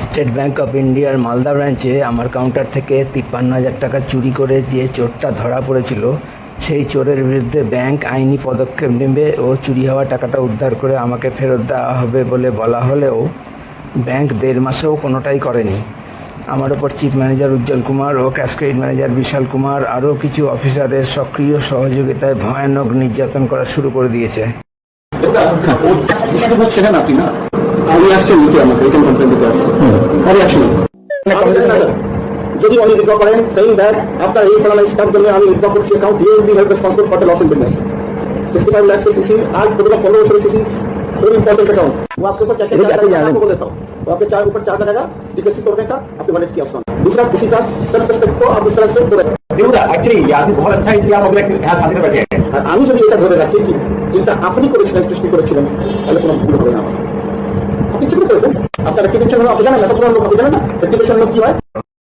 State bank of ইন্ডিয়ার মালদা ব্রাঞ্চে আমার কাউন্টার থেকে তিপ্পান্ন হাজার টাকা চুরি করে যে চোরটা ধরা পড়েছিল সেই চোরের বিরুদ্ধে ব্যাংক আইনি পদক্ষেপ নেবে ও চুরি হওয়া টাকাটা উদ্ধার করে আমাকে ফেরত দেওয়া হবে বলে বলা হলেও ব্যাংক দেড় মাসেও কোনোটাই করেনি আমার ওপর চিফ ম্যানেজার উজ্জ্বল কুমার ও cash credit manager Vishal Kumar আরও কিছু অফিসারের সক্রিয় সহযোগিতায় ভয়ানক নির্যাতন করা শুরু করে দিয়েছে আমাকে যদি উনি উইথড্র করেন সেইং দ্যাট আপনার এই ফলানা স্টাফ জন্য আমি উইথড্র করছি account you will be held responsible for the loss in business 65 lakh से सीसी आज टोटल 15 वर्ष सीसी वेरी इंपॉर्टेंट अकाउंट वो आपके ऊपर क्या क्या चार्ज है आपको बोल देता हूँ वो आपके चार ऊपर चार्ज लगेगा डिपोजिट करने का आपके वॉलेट की आसान दूसरा किसी का सेल्फ रेस्पेक्ट को आप इस तरह से बोले एक्चुअली ये आदमी बहुत अच्छा है इसलिए आप अगले यहाँ शादी में बैठे हैं আর আমি যদি এটা ধরে রাখি কি যেটা আপনি করেছিলেন সৃষ্টি করেছিলেন তাহলে কোনো ভুল হবে না আমার। আপনি ঠিক করেছেন আপনার রেক্টিফিকেশন হলো আপনি জানেন না কত লোক আপনি জানেন না রেক্টিফিকেশন হলো কি হয়